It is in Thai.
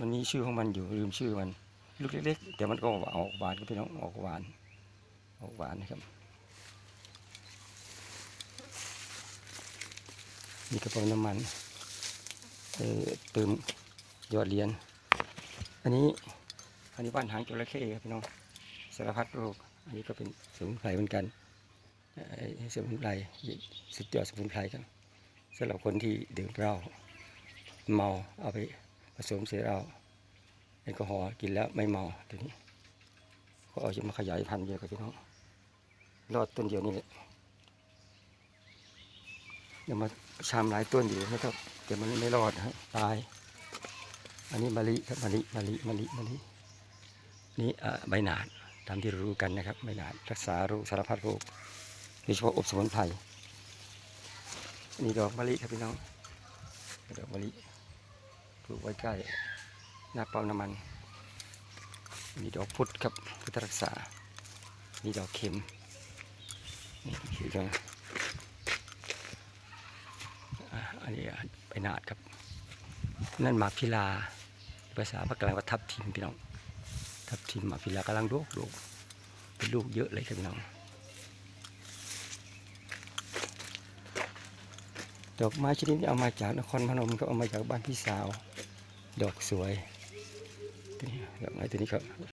มันมีชื่อของมันอยู่ลืมชื่อมันลูกเล็กๆแต่มันก็ออกหวานก็พี่น้องออกหวาน ออกหวานนะครับมีกระป๋องน้ำมันเออติมยอดเหรียญอันนี้อันนี้บ้านหางจระเข้ครับพี่น้องสารพัดโรคอันนี้ก็เป็นสมุนไพรเหมือนกันสมุนไพรสุดยอดสมุนไพรครับสำหรับคนที่ดื่มเหล้าเมาเอาไป ผสมเสเหล้าแอลกอฮอล์กินแล้วไม่เมาทีนี้ก็เอาจะมาขยายพันธุ์เยอะกับพี่น้องรอดต้นเดียวนี่แหละเดี๋ยวมาชามหลายต้นอยู่นะครับแต่มันไม่รอดฮะตาย อันนี้มะลิครับมะลิมะลิมะลิมะลินี่ใบหนาดตามที่รู้กันนะครับใบหนาดรักษาโรคสารพัดโรคโดยเฉพาะอบสมุนไพรนี่ดอกมะลิครับพี่น้องดอกมะลิ ปลูกไว้ใกล้หน้าเปั๊มน้ำมัน มีดอกพุทธครับพุทธรักษา มีดอกเข็มนี่คือกันอันนี้ใบหนาดครับ นั่นหมากพิลา ภาษาภาคกลางว่าทับทิมพี่น้อง ทับทิมหมากพิลากำลังลูกลูกเป็นลูกเยอะเลยครับพี่น้อง ดอกไม้ชนิดนี้เอามาจากนครพนมก็เอามาจากบ้านพี่สาว ดอกสวยตัวนี้ดอกไม้ตัวนี้ครับ